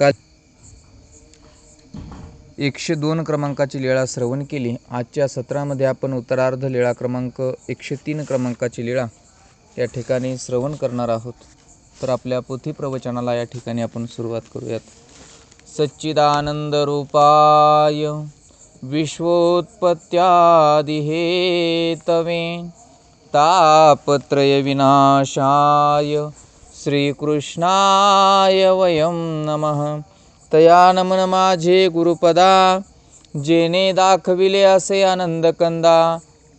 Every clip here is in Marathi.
का एकशे दोन क्रमांकाची लीळा श्रवण केली. आजच्या सत्रामध्ये आपण उत्तरार्ध लीळा क्रमांक एकशे तीन क्रमांकाची लीळा या ठिकाणी श्रवण करणार आहोत. तर आपल्या पोथी प्रवचनाला या ठिकाणी आपण सुरुवात करूयात. सच्चिदानंद रूपाय विश्वोत्पत्त्यादिहेतवे तापत्रय विनाशाय श्रीकृष्णाय वयं नमः। तया नमन माझे गुरुपदा जेने दाखविले असे आनंदकंदा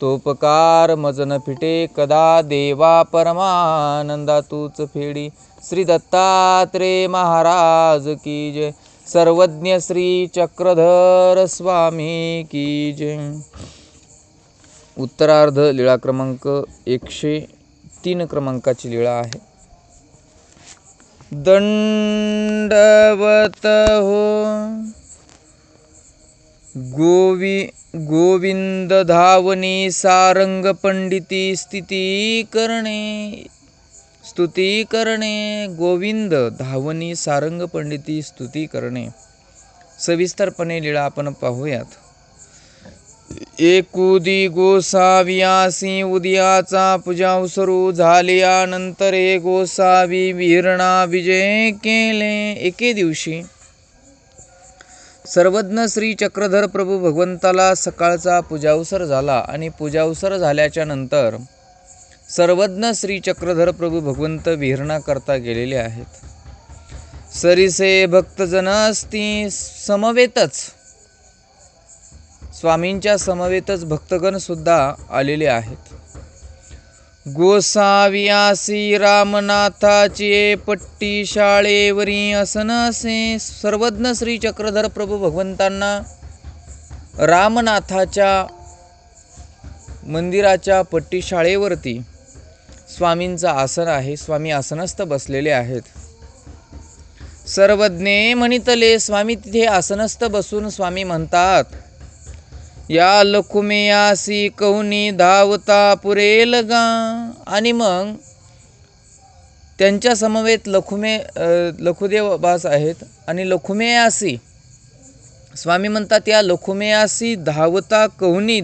तोपकार मजन फिटे कदा देवा परमानंदा तूच फेडी श्री दत्तात्रे महाराज की जय। सर्वज्ञ श्री चक्रधर स्वामी की जय। उत्तरार्ध लीळा क्रमांक एकशे तीन क्रमांकाची लीळा आहे। दंडवत हो गोवि गोविंद धावनी सारंग पंडिती स्थिती करणे स्तुती करणे गोविंद धावनी सारंग पंडिती स्तुती करणे सविस्तरपणे लीळा आपण पाहूयात। एकुदी गोसावियासी उदयाचा पूजावसरू झाल्यानंतर हे गोसावी विहरणा विजय केले एके दिवशी. सर्वज्ञ श्री चक्रधर प्रभू भगवंताला सकाळचा पूजावसर झाला आणि पूजावसर झाल्याच्यानंतर सर्वज्ञ श्री चक्रधर प्रभू भगवंत विहरणा करता गेलेले आहेत. सरिसे भक्तजन असती समवेतच स्वामींच्या समवेतच भक्तगण सुद्धा आलेले आहेत. गोसावियासी रामनाथाचे पट्टी शाळेवरी असन असे सर्वज्ञ श्री चक्रधर प्रभू भगवंतांना रामनाथाच्या मंदिराच्या पट्टी शाळेवरती स्वामींचं आसन आहे. स्वामी आसनस्थ बसलेले आहेत. सर्वज्ञे म्हणितले स्वामी तिथे आसनस्थ बसून स्वामी म्हणतात या लखुमेयासी कहुनी धावता पुरेल गा. आणि मग त्यांच्या समवेत लखुमे लखुदेव बास आहेत. आणि लखुमेयासी स्वामी म्हणतात या लखुमेयासी धावता कहुनी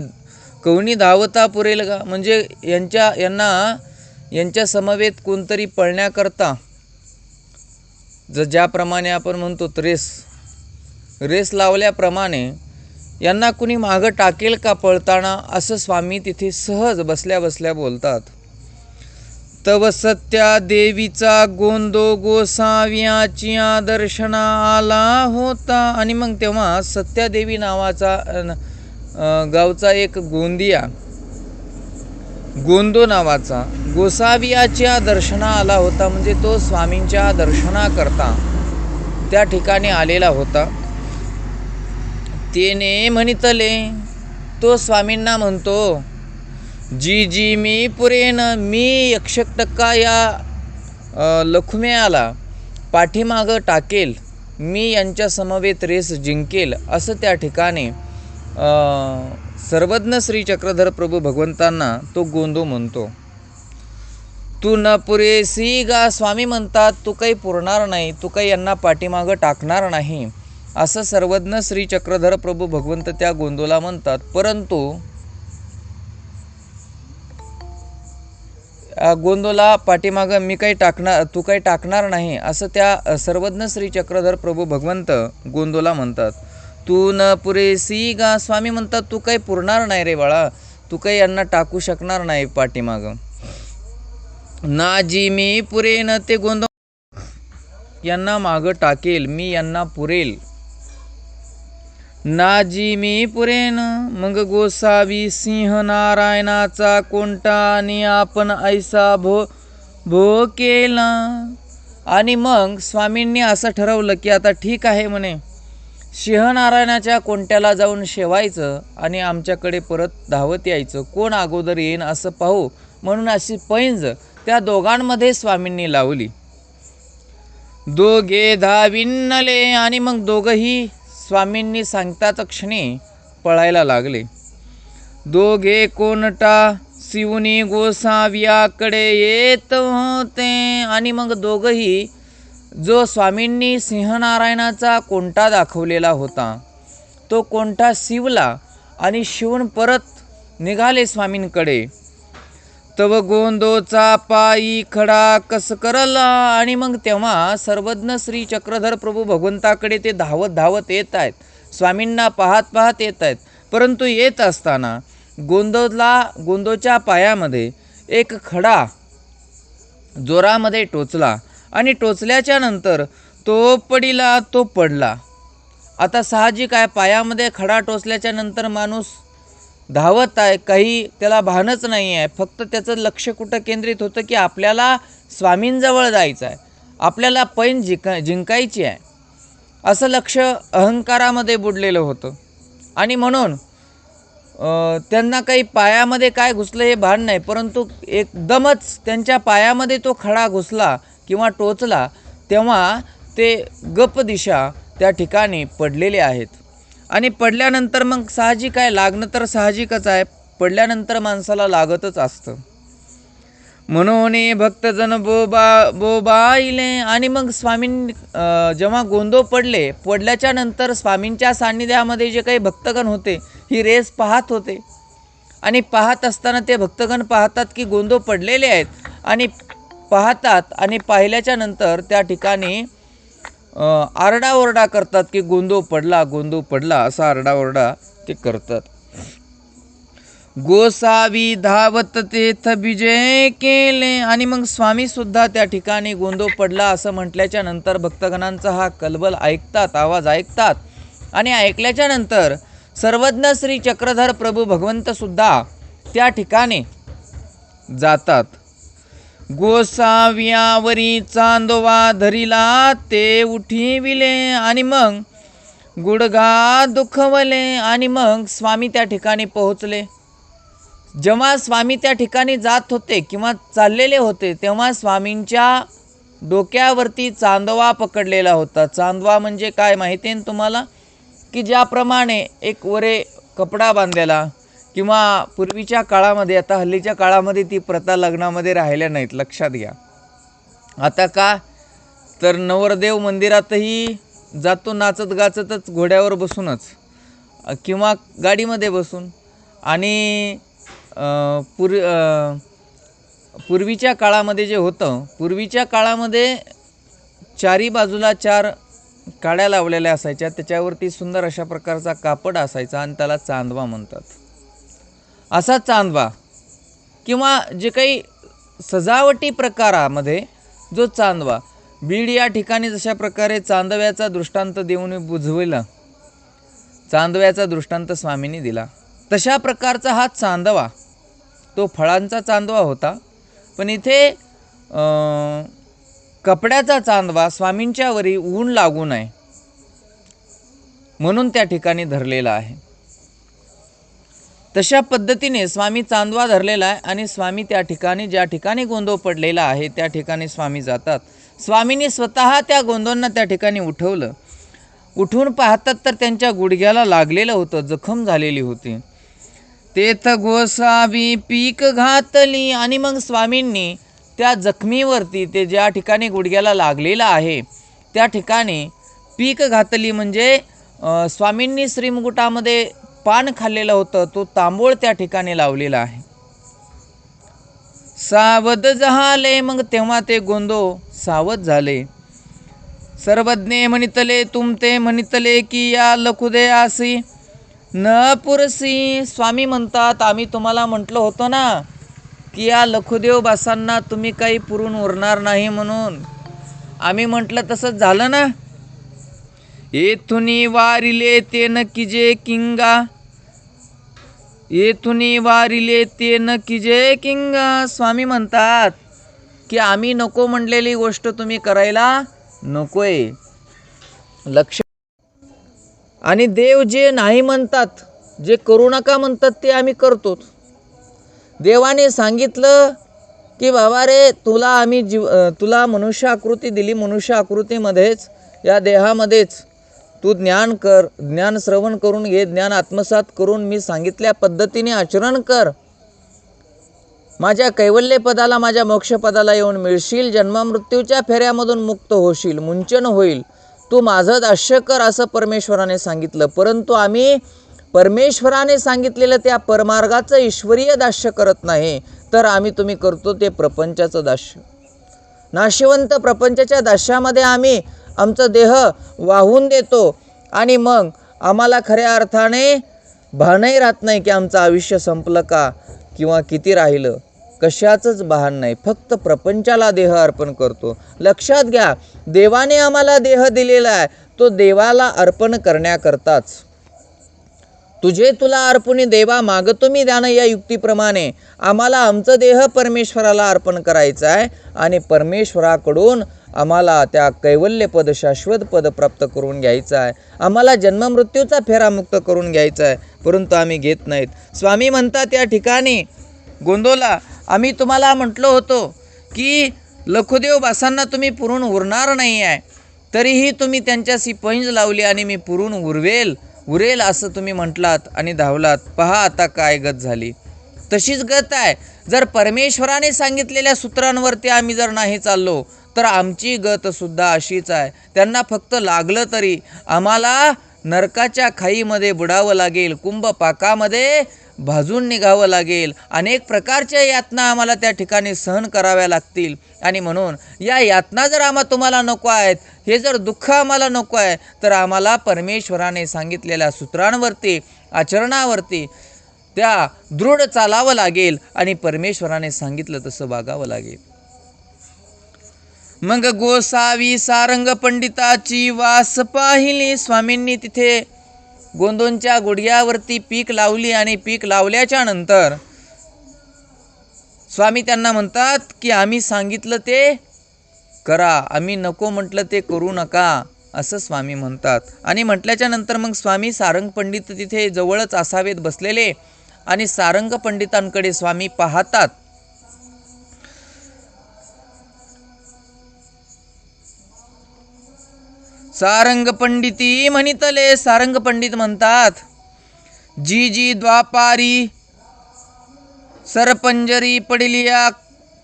कहुनी धावता पुरेल गा. म्हणजे यांच्या यांना यांच्या समवेत कोणतरी पळण्याकरता ज ज्याप्रमाणे आपण म्हणतो रेस. रेस लावल्याप्रमाणे यांना कुणी मागं टाकेल का पळताना असं स्वामी तिथे सहज बसल्या बसल्या बोलतात. तव सत्या देवीचा गोंदो गोसाव्याच्या दर्शना आला होता. आणि मग तेव्हा सत्यादेवी नावाचा न- गावचा एक गोंदिया गोंदो नावाचा गोसावियाच्या दर्शना आला होता. म्हणजे तो स्वामींच्या दर्शनाकरता त्या ठिकाणी आलेला होता. तेने म्हणितले तो स्वामींना म्हणतो जी जी मी पुरेन मी एकशे टक्का या लखुम्याला पाठीमागं टाकेल. मी यांच्या समवेत रेस जिंकेल. असं त्या ठिकाणी सर्वज्ञ श्री चक्रधर प्रभू भगवंतांना तो गोंदो म्हणतो. तू न पुरेसी गा स्वामी म्हणतात तू काही पुरणार नाही तू काही यांना पाठीमागं टाकणार नाही. असं सर्वज्ञ श्री चक्रधर प्रभू भगवंत त्या गोंदोला म्हणतात परंतु गोंदोला पाठीमागं मी काही टाकणार तू काही टाकणार नाही असं त्या सर्वज्ञ श्री चक्रधर प्रभू भगवंत गोंदोला म्हणतात. तू न पुरेसी गा स्वामी म्हणतात तू काही पुरणार नाही रे बाळा तू काही यांना टाकू शकणार नाही पाठीमागं. नाजी मी पुरेन ते गोंद यांना मागं टाकेल मी यांना पुरेल. नाजी मी पुरेन मग गोसावी सिंह नारायणाचा कोणता आणि आपण ऐसा भो भो केला. आणि मग स्वामींनी असं ठरवलं की आता ठीक आहे म्हणे. सिंहनारायणाच्या कोणत्याला जाऊन शेवायचं आणि आमच्याकडे परत धावत यायचं. कोण अगोदर येईन असं पाहू म्हणून अशी पैंज त्या दोघांमध्ये स्वामींनी लावली. दोघे धाविन्नले आणि मग दोघंही स्वामींनी सांगताच क्षणी पळायला लागले. दोघे कोणटा? शिवनी गोसाव्याकडे येत होते आणि मग दोघंही जो स्वामींनी सिंहनारायणाचा कोणता दाखवलेला होता तो कोणता शिवला आणि शिवून परत निघाले स्वामींकडे. तव गोंदोचा पायी खडा कस करला? आणि मग तेव्हा सर्वज्ञ श्री चक्रधर प्रभू भगवंताकडे ते धावत धावत येत आहेत. स्वामींना पाहत पाहत येत आहेत. परंतु येत असताना गोंदोला गोंदोच्या पायामध्ये एक खडा जोरामध्ये टोचला आणि टोचल्याच्या नंतर तो पडिला तो पडला. आता साहजिक आहे पायामध्ये खडा टोचल्याच्या नंतर माणूस धावत आहे काही त्याला भानच नाही आहे. फक्त त्याचं लक्ष कुठं केंद्रित होतं की आपल्याला स्वामींजवळ जायचं आहे. आपल्याला पैन जिंका जिंकायची आहे. असं लक्ष अहंकारामध्ये बुडलेलं होतं. आणि म्हणून त्यांना काही पायामध्ये काय घुसलं हे भान नाही परंतु एकदमच त्यांच्या पायामध्ये तो खडा घुसला किंवा टोचला तेव्हा ते गप दिशा त्या ठिकाणी पडलेले आहेत. आणि पडल्यानंतर मग साहजिक आहे लागणं तर साहजिकच आहे पडल्यानंतर माणसाला लागतच असतं. म्हणून भक्तजन बोबा बोबाईले आणि मग स्वामीं जेव्हा गोंधळ पडले पडल्याच्या नंतर स्वामींच्या सान्निध्यामध्ये जे काही भक्तगण होते ही रेस पाहत होते. आणि पाहत असताना ते भक्तगण पाहतात की गोंधळ पडलेले आहेत. आणि पाहतात आणि पाहिल्याच्या नंतर त्या ठिकाणी आरडाओरडा करतात की गोंधळ पडला गोंधळ पडला असा आरडाओरडा ते करतात. गोसावी धावत तेथ विजय केले आणि मग स्वामी सुद्धा त्या ठिकाणी गोंधळ पडला असं म्हटल्याच्या नंतर भक्तगणांचा हा कलबल ऐकतात आवाज ऐकतात. आणि ऐकल्याच्या नंतर सर्वज्ञ श्री चक्रधर प्रभू भगवंत सुद्धा त्या ठिकाणी जातात. गोसाव्यावरी चांदोवा धरिला ते उठिविले आणि मग गुडघा दुखवले आणि मग स्वामी त्या ठिकाणी पोहोचले. जेव्हा स्वामी त्या ठिकाणी जात होते किंवा चाललेले होते तेव्हा स्वामींच्या डोक्यावरती चांदवा पकडलेला होता. चांदवा म्हणजे काय माहिती आहे ना तुम्हाला? की ज्याप्रमाणे एक वरे कपडा बांधलेला. किंवा पूर्वीच्या काळामध्ये आता हल्लीच्या काळामध्ये ती प्रथा लग्नामध्ये राहिल्या नाहीत लक्षात घ्या. आता का? तर नवरदेव मंदिरातही जातो नाचत गाचतच घोड्यावर बसूनच किंवा गाडीमध्ये बसून. आणि पूर पूर्वीच्या काळामध्ये जे होतं पूर्वीच्या काळामध्ये चारी बाजूला चार काड्या लावलेल्या असायच्या त्याच्यावरती सुंदर अशा प्रकारचा कापड असायचा आणि त्याला चांदवा म्हणतात. असा चांदवा किंवा जे काही सजावटी प्रकारामध्ये जो चांदवा बीड या ठिकाणी जशा प्रकारे चांदव्याचा दृष्टांत देऊन बुजविला चांदव्याचा दृष्टांत स्वामींनी दिला तशा प्रकारचा हा चांदवा तो फळांचा चांदवा होता. पण इथे कपड्याचा चांदवा स्वामींच्यावरी ऊन लागू नये म्हणून त्या ठिकाणी धरलेला आहे. तशा पद्धतीने स्वामी चांदवा धरलेला आहे आणि स्वामी त्या ठिकाणी ज्या ठिकाणी गोंधळ पडलेला आहे त्या ठिकाणी स्वामी जातात. स्वामींनी स्वतः त्या गोंधळांना त्या ठिकाणी उठवलं. उठून पाहतात तर त्यांच्या गुडघ्याला लागलेलं होतं जखम झालेली होती. तेथ गोसावी पीक घातली आणि मग स्वामींनी त्या जखमीवरती ते ज्या ठिकाणी गुडघ्याला लागलेलं आहे त्या ठिकाणी पीक घातली. म्हणजे स्वामींनी श्रीमुकुटामध्ये पान खाल्लेलं होतं तो तांबूळ त्या ठिकाणी लावलेला आहे. सावध झाले मग तेव्हा ते गोंदो सावध झाले. सर्वज्ञे म्हणितले तुमते म्हणितले की या लखुदे आसी न पुरसी. स्वामी म्हणतात आम्ही तुम्हाला म्हटलं होतं ना की या लखुदेव बासांना तुम्ही काही पुरून उरणार नाही म्हणून. आम्ही म्हटलं तसंच झालं ना. येथुनी वारिले ते न किजे किंगा येथुनी वारिले ते न किजे किंग स्वामी म्हणतात की आम्ही नको म्हणलेली गोष्ट तुम्ही करायला नकोय. लक्ष आणि देव जे नाही म्हणतात जे करू नका म्हणतात ते आम्ही करतोच देवाने सांगितलं की बाबा रे तुला आम्ही जीव तुला मनुष्य आकृती दिली मनुष्य आकृतीमध्येच या देहामध्येच. तू ज्ञान कर ज्ञान श्रवण करून घे ज्ञान आत्मसात करून मी सांगितल्या पद्धतीने आचरण कर. माझ्या कैवल्यपदाला माझ्या मोक्षपदाला येऊन मिळशील जन्ममृत्यूच्या फेऱ्यामधून मुक्त होशील मुंचन होईल. तू माझं दाश्य कर असं परमेश्वराने सांगितलं. परंतु आम्ही परमेश्वराने सांगितलेलं त्या परमार्गाचं ईश्वरीय दास्य करत नाही तर आम्ही तुम्ही करतो ते प्रपंचाचं दास्य. नाशिवंत प्रपंचाच्या दाश्यामध्ये आम्ही आमचं देह वाहून देतो. आणि मग आम्हाला खऱ्या अर्थाने भानही राहत नाही की आमचं आयुष्य संपलं का किंवा किती राहिलं. कशाचंच भान नाही. फक्त प्रपंचाला देह अर्पण करतो. लक्षात घ्या देवाने आम्हाला देह दिलेला आहे. तो देवाला अर्पण करण्याकरताच. तुझे तुला अर्पणे देवा मागतो मी त्यानं या युक्तीप्रमाणे. आम्हाला आमचं देह परमेश्वराला अर्पण करायचं आहे आणि परमेश्वराकडून आम्हाला त्या कैवल्यपद शाश्वत पद प्राप्त करून घ्यायचं आहे. आम्हाला जन्ममृत्यूचा फेरा मुक्त करून घ्यायचा आहे परंतु आम्ही घेत नाहीत. स्वामी म्हणतात या ठिकाणी गोंदोला आम्ही तुम्हाला म्हटलो होतो की लखुदेव बासांना तुम्ही पुरून उरणार नाही आहे. तरीही तुम्ही त्यांच्याशी पैंज लावली आणि मी पुरून उरवेल. उरेल असं तुम्ही म्हटलात आणि धावलात पहा आता काय गत झाली. तशीच गत आहे. जर परमेश्वराने सांगितलेल्या सूत्रांवरती आम्ही जर नाही चाललो तर आमची गतसुद्धा अशीच आहे. त्यांना फक्त लागलं तरी आम्हाला नरकाच्या खाईमध्ये बुडावं लागेल कुंभपाकामध्ये भाजून निघावं लागेल. अनेक प्रकारच्या यातना आम्हाला त्या ठिकाणी सहन कराव्या लागतील. आणि म्हणून या यातना जर आम्हा तुम्हाला नको आहेत हे जर दुःख आम्हाला नको आहे तर आम्हाला परमेश्वराने सांगितलेल्या सूत्रांवरती आचरणावरती त्या दृढ चालावं लागेल आणि परमेश्वराने सांगितलं तसं वागावं लागेल. मग गोसावी सारंग पंडिताची वास पाहिली. स्वामींनी तिथे गोंदोंच्या गुडघ्यावरती पीक लावली आणि पीक लावल्याच्या नंतर स्वामी त्यांना म्हणतात की आम्ही सांगितलं ते करा. आम्ही नको म्हटलं ते करू नका असं स्वामी म्हणतात. आणि म्हटल्याच्या नंतर मग स्वामी सारंग पंडित तिथे जवळच असावेत बसलेले आणि सारंग पंडितांकडे स्वामी पाहतात. सारंग पंडिती म्हणितले. सारंग पंडित म्हणतात जी जी द्वापारी सरपंजरी पडिलिया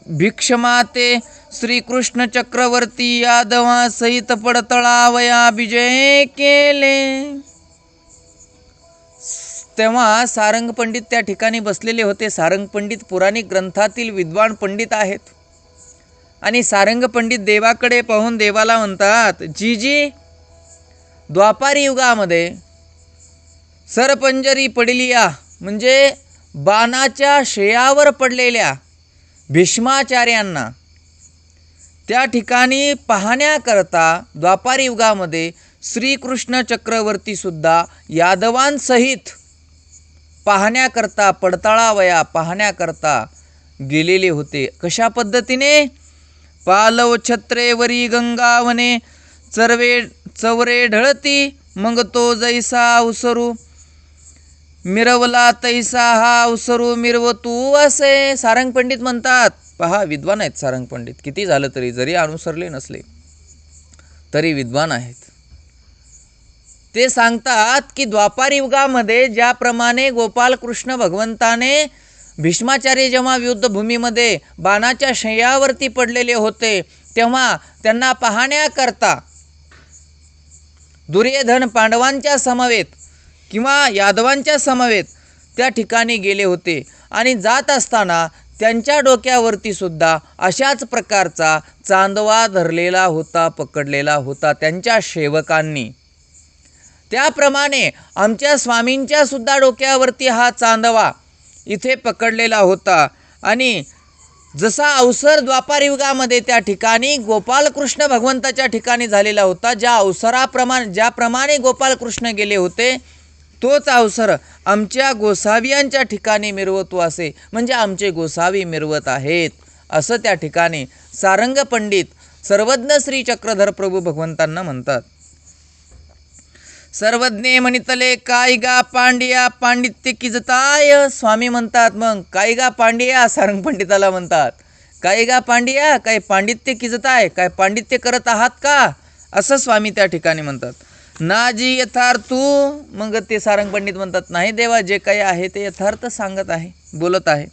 भिक्षमाते श्रीकृष्ण चक्रवर्ती यादवा सहित पडतळावया विजय केले. तेव्हा सारंग पंडित त्या ठिकाणी बसलेले होते. सारंग पंडित पुराणिक ग्रंथातील विद्वान पंडित आहेत. आणि सारंग पंडित देवाकडे पाहून देवाला म्हणतात जी जी द्वापारी युगामध्ये सरपंजरी पडलिया म्हणजे बाणाच्या शेयावर पडलेल्या भीष्माचार्यांना. त्या ठिकाणी पाहण्याकरता द्वापारी युगामध्ये श्रीकृष्ण चक्रवर्तीसुद्धा यादवांसहित पाहण्याकरता पडताळावया पाहण्याकरता गेलेले होते. कशा पद्धतीने? पालव छत्रेवरी गंगावने चरवे चवरे ढळती मग तो जैसा उसरू. मिरवला तैसा हा उसरू मिरव तू असे. सारंग पंडित म्हणतात पहा विद्वान आहेत सारंग पंडित. किती झालं तरी जरी अनुसरले नसले तरी विद्वान आहेत. ते सांगतात की द्वापार युगामध्ये ज्याप्रमाणे गोपालकृष्ण भगवंताने भीष्माचार्य जेव्हा युद्धभूमीमध्ये बाणाच्या शय्यावरती पडलेले होते तेव्हा त्यांना पाहण्याकरता दुर्योधन पांडवांच्या समवेत किंवा यादवांच्या समवेत त्या ठिकाणी गेले होते आणि जात असताना त्यांच्या डोक्यावरती सुद्धा अशाच प्रकारचा चांदवा धरलेला होता पकडलेला होता त्यांच्या सेवकांनी त्याप्रमाणे आमच्या स्वामींच्या सुद्धा डोक्यावरती हा चांदवा इथे पकडलेला होता आणि जसा अवसर द्वापार युगामध्ये त्या ठिकाणी गोपालकृष्ण भगवंताच्या ठिकाणी झालेला होता ज्या अवसराप्रमाणे ज्याप्रमाणे गोपालकृष्ण गेले होते तोच अवसर आमच्या गोसावियांच्या ठिकाणी मिरवतो असे म्हणजे आमचे गोसावी मिरवत आहेत. असं त्या ठिकाणी सारंग पंडित सर्वज्ञ श्री चक्रधर प्रभू भगवंतांना म्हणतात. सर्वज्ञे म्हणितले काय गा पांडिया पांडित्य किजताय स्वामी म्हणतात मग काय गा पांडिया सारंग पंडिताला म्हणतात. काय गा पांडिया काय पांडित्य किजताय काय पांडित्य करत आहात का? असं स्वामी त्या ठिकाणी म्हणतात. नाजी यथार्थू मग ते सारंग पंडित म्हणतात नाही देवा जे काही आहे ते यथार्थ सांगत आहे बोलत आहे.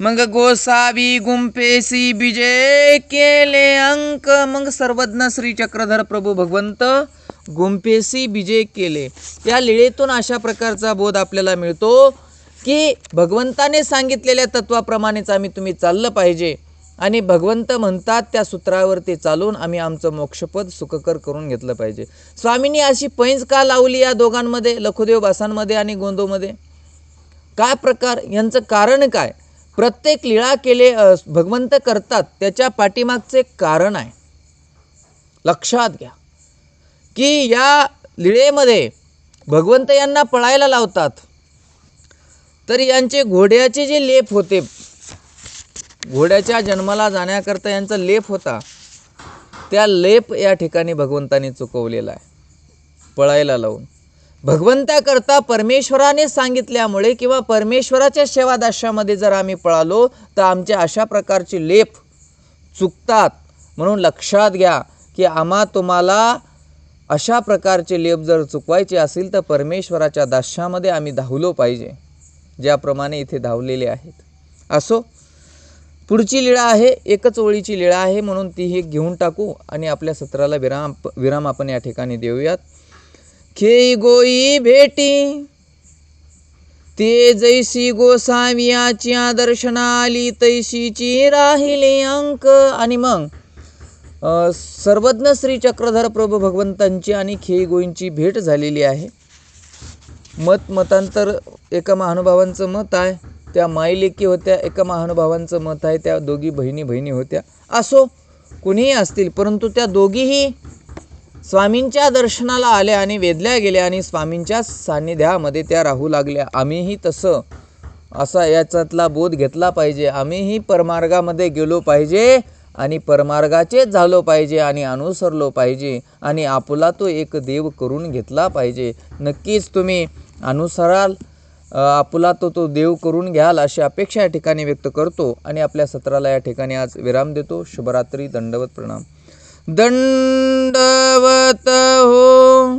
मग गोसावी गुंपेसी विजय केले अंक मग सर्वज्ञ श्री चक्रधर प्रभू भगवंत गुंपेसी विजय केले. या लीळेतून अशा प्रकारचा बोध आपल्याला मिळतो की भगवंताने सांगितलेल्या तत्वाप्रमाणेच आम्ही तुम्ही चाललं पाहिजे. आणि भगवंत म्हणतात त्या सूत्रावरती चालून आम्ही आमचं मोक्षपद सुखकर करून घेतलं पाहिजे. स्वामींनी अशी पैंज का लावली या दोघांमध्ये लखुदेव बासांमध्ये आणि गोंदोमध्ये काय प्रकार? यांचं कारण काय? प्रत्येक लीळा केले भगवंत करतात त्याच्या पाठीमागचे कारण आहे. लक्षात घ्या. की या लिळेमध्ये भगवंत यांना पळायला लावतात. तर यांचे घोड्याचे जे लेप होते घोड्याच्या जन्माला जाण्याकरता यांचा लेप होता त्या लेप या ठिकाणी भगवंताने चुकवलेला आहे पळायला लावून. भगवंताकरता परमेश्वराने सांगितल्यामुळे किंवा परमेश्वराच्या सेवादाशामध्ये जर आम्ही पळालो तर आमच्या अशा प्रकारचे लेप चुकतात. म्हणून लक्षात घ्या की आम्हा तुम्हाला अशा प्रकारचे लेप जर चुकवायचे असेल तर परमेश्वराच्या दास्यामध्ये आम्ही धावलो पाहिजे ज्याप्रमाणे इथे धावलेले आहेत. असो पुढची लीळा आहे एकच ओळीची लीळा आहे म्हणून ती हे घेऊन टाकू आणि आपल्या सत्राला विराम विराम आपण या ठिकाणी देऊयात. खेई गोई भेटी ते जैसी गोसावियाच्या दर्शना आली तैशीची राहिले अंक आणि मग सर्वज्ञ श्री चक्रधर प्रभू भगवंतांची आणि खेईगोईंची भेट झालेली आहे. मत मतांतर एका महानुभावांचं मत आहे. त्या माईलेकी होत्या एका महानुभावांचं मत आहे. त्या दोघी बहिणी बहिणी होत्या. असो कुणीही असतील परंतु त्या दोघीही स्वामींच्या दर्शनाला आल्या आणि वेधल्या गेल्या आणि स्वामींच्या सान्निध्यामध्ये त्या राहू लागल्या. आम्हीही तसं असा याच्यातला बोध घेतला पाहिजे. आम्हीही परमार्गामध्ये गेलो पाहिजे. आणि परमार्गाचेच झालो पाहिजे आणि अनुसरलो पाहिजे आणि आपला तो एक देव करून घेतला पाहिजे. नक्कीच तुम्ही अनुसराल आपला तो तो देव करून घ्याल अशी अपेक्षा या ठिकाणी व्यक्त करतो आणि आपल्या सत्राला या ठिकाणी आज विराम देतो. शुभरात्री दंडवत प्रणाम. दंडवत हो.